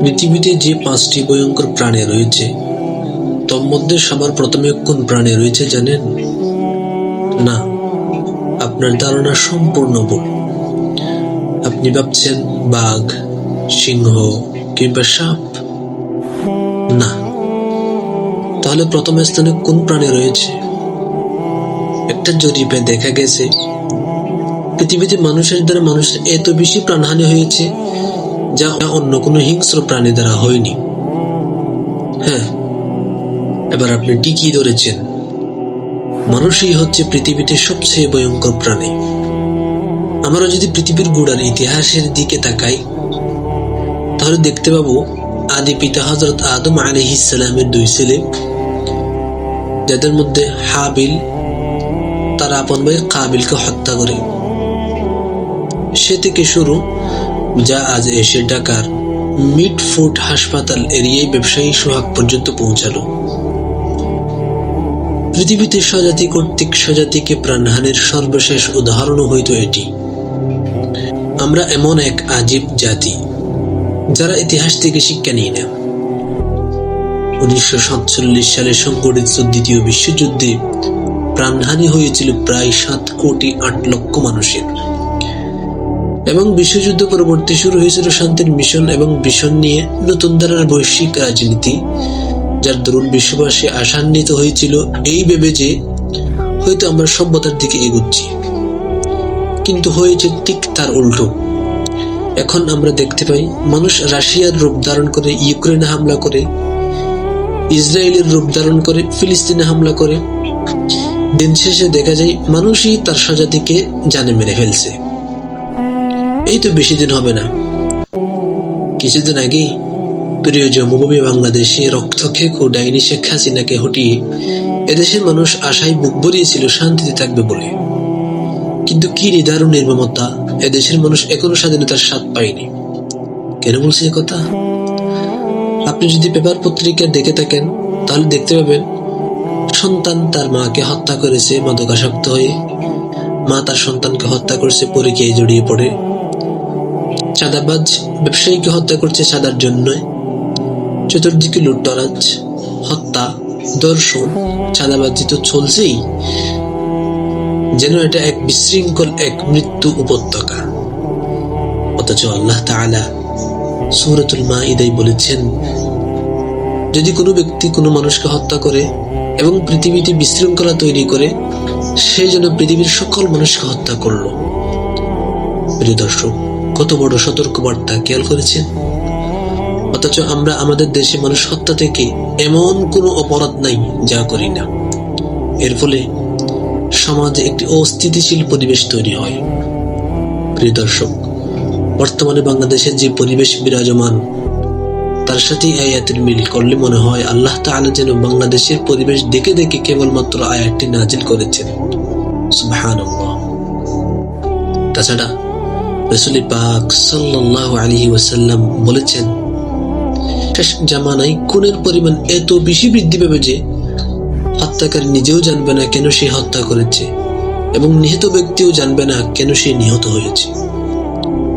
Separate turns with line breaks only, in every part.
পৃথিবীতে যে পাঁচটি ভয়ঙ্কর প্রাণী রয়েছে তন্মধ্যে সবার প্রথমে কোন প্রাণী রয়েছে জানেন? না, আপনার ধারণা সম্পূর্ণ ভুল। আপনি ভাবছেন বাঘ, সিংহ কিংবা সাপ? না। তাহলে প্রথম স্থানে কোন প্রাণী রয়েছে? একটা জরিপে দেখা গেছে, পৃথিবীতে মানুষের দ্বারা মানুষের এত বেশি প্রাণহানি হয়েছে যা অন্য কোনো হিংস্র প্রাণী দ্বারা হয়নি। হ্যাঁ এবার আপনি ধরেছেন। মানুষই হচ্ছে পৃথিবীতে সবচেয়ে ভয়ঙ্কর প্রাণী। আমরা যদি পৃথিবীর গোড়ার ইতিহাসের দিকে তাকাই, তাহলে দেখতে পাবো, আদি পিতা হজরত আদম আলহিসের দুই ছেলে, যাদের মধ্যে হাবিল, তার আপন ভাই কাবিলকে হত্যা করে। সে থেকে শুরু যা আজ এসে ঢাকার মিড ফুড হাসপাতাল এরিয়ায় ব্যবসায়ী সোহাগ পর্যন্ত পৌঁছালো। পৃথিবীতে স্বজাতি কর্তৃক স্বজাতিকে প্রাণহানির সর্বশেষ উদাহরণও হইত এটি। আমরা এমন এক আজীব জাতি, যারা ইতিহাস থেকে শিক্ষা নিই না। উনিশশো সাতচল্লিশ সালে সংঘটিত দ্বিতীয় বিশ্বযুদ্ধে প্রাণহানি হয়েছিল প্রায় সাত কোটি আট লক্ষ মানুষের। এবং বিশ্বযুদ্ধ পরবর্তী শুরু হয়েছিল শান্তির মিশন এবং মিশন নিয়ে নতুন ধারার বৈশ্বিক রাজনীতি, যার দরুন বিশ্ববাসী আশান্বিত হয়েছিল এই ভেবে যে হয়তো আমরা সভ্যতার দিকে এগুচ্ছি। কিন্তু হয়েছে ঠিক তার উল্টো। এখন আমরা দেখতে পাই মানুষ রাশিয়ার রূপ ধারণ করে ইউক্রেনে হামলা করে, ইসরায়েলের রূপ ধারণ করে ফিলিস্তিনে হামলা করে। দিন শেষে দেখা যায় মানুষই তার স্বজাতিকে জানে মেরে ফেলছে। এই তো বেশি দিন হবে না। কিছুদিন আগেই প্রিয় জন্মভূমি বাংলাদেশে রক্তক্ষেক ডাইনি শেখ হাসিনাকে হটিয়ে এদেশের মানুষ আশায় বুক ভরিয়েছিল শান্তিতে থাকবে বলে। কিন্তু কি নিদারুণ নির্মমতা, এদেশের মানুষ এখনও স্বাধীনতার স্বাদ পায়নি। কেন বলছি কথা? আপনি যদি পেপার পত্রিকা দেখে থাকেন, তাহলে দেখতে পাবেন, সন্তান তার মাকে হত্যা করেছে মাদকাসক্ত হয়ে। মা তার সন্তানকে হত্যা করেছে পরীক্ষায় জড়িয়ে পড়ে। চাঁদাবাজ ব্যবসায়ীকে হত্যা করছে সাদার জন্য চতুর্দিকে লুটতরাজ, হত্যা, দর্শন, চাঁদাবাজি তো চলছেই। যেন এটা এক বিশৃঙ্খল, এক মৃত্যু উপত্যকা। অথচ আল্লাহ তাআলা সূরাতুল মাইদায় বলেছেন, যদি কোনো ব্যক্তি কোনো মানুষকে হত্যা করে এবং পৃথিবীতে বিশৃঙ্খলা তৈরি করে, সে যেন পৃথিবীর সকল মানুষকে হত্যা করল। প্রিয় দর্শক কত বড় সতর্কবার্তা খেয়াল করেছেন অথচ আমরা আমাদের দেশে মানুষ হত্যা থেকে এমন কোনো অপরাধ নাই যা করি না। এর ফলে সমাজে একটি অস্থিতিশীল পরিবেশ তৈরি হয়। প্রিয় দর্শক, বর্তমানে বাংলাদেশের যে পরিবেশ বিরাজমান, তার সাথে আয়াতের মিল করলে মনে হয় আল্লাহ তাআলা যেন বাংলাদেশের পরিবেশ দেখে দেখে কেবলমাত্র আয়াতটি নাজিল করেছেন। তাছাড়া রসুল আলাইহি ওয়াসাল্লাম বলেছেন, শেষ জামানায় খুনের পরিমাণ এত বেশি বৃদ্ধি পাবে যে হত্যাকারী নিজেও জানবে না কেন সে হত্যা করেছে এবং নিহত ব্যক্তিও জানবে না কেন সে নিহত হয়েছে।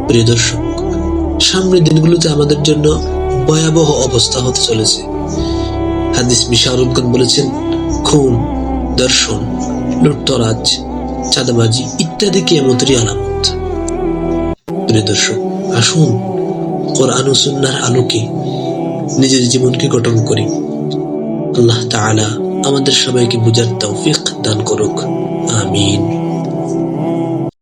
প্রিয় দর্শক, সামনের দিনগুলোতে আমাদের জন্য ভয়াবহ অবস্থা হতে চলেছে। হাদিস বিশারদগণ বলেছেন, খুন, দর্শন, লুটতরাজ, চাঁদাবাজি ইত্যাদি কিয়ামতেরই আলামত। দর্শক, আসুন কোরআন সুন্নার আলোকে নিজের জীবনকে গঠন করি। আল্লাহ তালা আমাদের সবাইকে বুঝার তৌফিক দান করুক। আমিন।